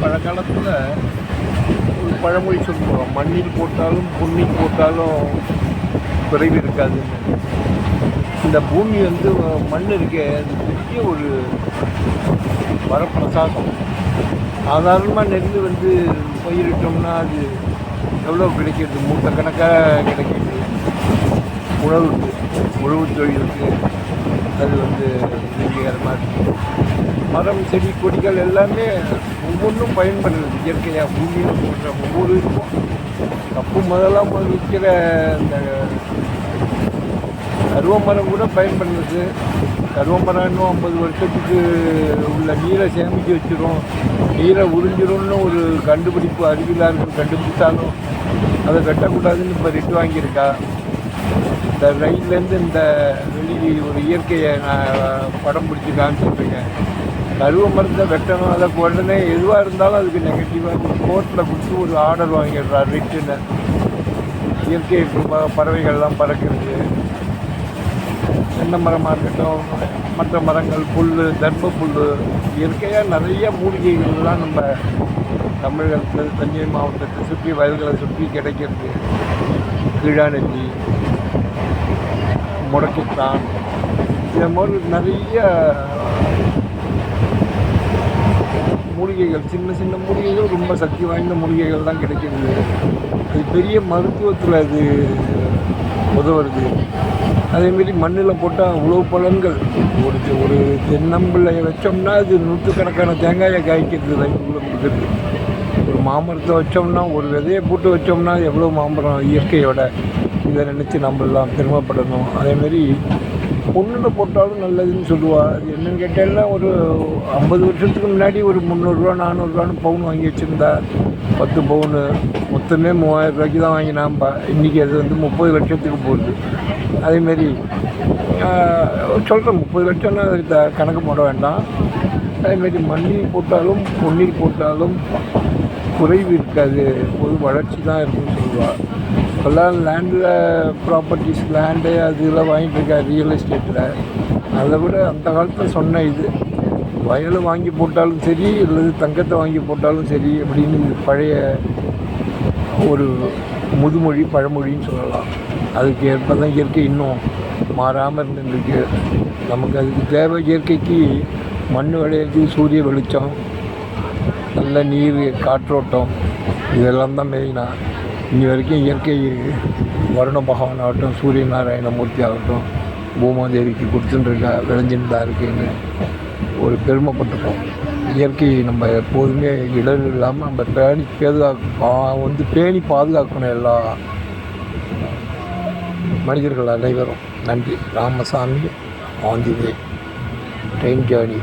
பழங்காலத்தில் ஒரு பழமொழி சொல்லுவோம். மண்ணில் போட்டாலும் பொன்னில் போட்டாலும் குறைவு இருக்காதுன்னு. இந்த பூமி வந்து மண் இருக்க அது பெரிய ஒரு வரப்பிரசாதம். சாதாரணமாக நெல் வந்து பயிரிட்டோம்னா அது எவ்வளோ கிடைக்கிறது? மூட்டை கணக்காக கிடைக்கிது உழவுக்கு உழவு தொழிலுக்கு அது வந்து வெற்றிகரமாக இருக்குது மரம் செடி கொடிகள் எல்லாமே ஒவ்வொன்றும் பயன்படுது இயற்கையாக பூமியில் போன்ற ஒவ்வொரு இதுக்கும் அப்போ முதல்ல முதல் விற்கிற இந்த கருவமரம் கூட பயன்படுது கருவமரம் இன்னும் ஐம்பது வருஷத்துக்கு உள்ள நீரை சேமித்து வச்சிடும் நீரை உறிஞ்சிரும்னு ஒரு கண்டுபிடிப்பு அறிவியலாளர்கள் கண்டுபிடித்தாலும் அதை வெட்டக்கூடாதுன்னு இப்போ ரிட்டு வாங்கியிருக்கா. இந்த ரயில்லேருந்து இந்த வெளி ஒரு இயற்கையை நான் படம் பிடிச்சி காமிச்சிருக்கேன் கருவ மரத்தை வெட்டணும் அதை உடனே எதுவாக இருந்தாலும் அதுக்கு நெகட்டிவாக கோர்ட்டில் கொடுத்து ஒரு ஆர்டர் வாங்கிடுறார் ரிட்டுன்னு இயற்கை ப- பறவைகள்லாம் பறக்கிறது. தென்னை மரமாக இருக்கட்டும் மற்ற மரங்கள் புல் தர்ம புல் இயற்கையாக நிறைய மூலிகைகள்லாம் நம்ம தமிழகத்தில் தஞ்சை மாவட்டத்தை சுற்றி வயல்களை சுற்றி கிடைக்கிறது. கீழாநெல்லி முடக்கித்தான் இதே மாதிரி நிறைய மூலிகைகள் சின்ன சின்ன மூலிகைகள் ரொம்ப சக்தி வாய்ந்த மூலிகைகள் தான் கிடைக்கிறது அது பெரிய மருத்துவத்தில் அது உதவுறது. அதேமாரி மண்ணில் போட்டால் அவ்வளோ பலன்கள் ஒரு ஒரு தென்னம்பிள்ளையை வச்சோம்னா அது நூற்றுக்கணக்கான தேங்காயை காய்க்கிறது ரைட்டுக்குள்ளே கொடுக்குறது ஒரு மாமரத்தை வச்சோம்னா ஒரு விதையை போட்டு வச்சோம்னா எவ்வளோ மாமரம் இயற்கையோட? இதை நினச்சி நம்மளாம் பெருமைப்படணும். அதேமாரி பொண்ணில் போட்டாலும் நல்லதுன்னு சொல்லுவாள் அது என்னன்னு கேட்டேன்னா ஒரு ஐம்பது வருஷத்துக்கு முன்னாடி ஒரு முந்நூறுரூவா நானூறுரூவான்னு பவுன் வாங்கி வச்சுருந்தா பத்து பவுனு. மொத்தமே மூவாயிரம் ரூபாய்க்கு தான் வாங்கினாம்பா. இன்றைக்கி அது வந்து முப்பது லட்சத்துக்கு போகுது. அதேமாரி சொல்கிறேன் முப்பது லட்சம்னா அதுக்கு த- கணக்கு போட வேண்டாம். அதேமாரி மண்ணில் போட்டாலும் பொன்னில் போட்டாலும் குறைவு இருக்காது. பொது வளர்ச்சி தான் இருக்குன்னு சொல்லுவாள் இப்போல்லாம் லேண்டில் ப்ராப்பர்ட்டிஸ் லேண்டு அது இதெல்லாம் வாங்கிட்டு ரியல் எஸ்டேட்டில் அதை விட அந்த காலத்தில் சொன்ன இது வயலை வாங்கி போட்டாலும் சரி அல்லது தங்கத்தை வாங்கி போட்டாலும் சரி அப்படின்னு பழைய ஒரு முதுமொழி பழமொழின்னு சொல்லலாம். அதுக்கு ஏற்ப தான் இயற்கை இன்னும் மாறாமல் இருந்துருக்கு நமக்கு அதுக்கு தேவை இயற்கைக்கு மண் விளையிறதுக்கு சூரிய வெளிச்சம் நல்ல நீர் காற்றோட்டம் இதெல்லாம் தான் மெயினாக இங்கே வரைக்கும் இயற்கை வருண பகவான் ஆகட்டும் சூரிய நாராயணமூர்த்தி ஆகட்டும் பூமாதேவிக்கு கொடுத்துட்டுருக்கா விளைஞ்சுட்டு தான் இருக்குன்னு ஒரு பெருமைப்பட்டுப்போம் இயற்கையை நம்ம எப்போதுமே இடர் இல்லாமல் நம்ம பேணி பாதுகாக்க வந்து பேணி பாதுகாக்கணும் எல்லா மனிதர்கள் அனைவரும். நன்றி. Ramasamy on the train journey.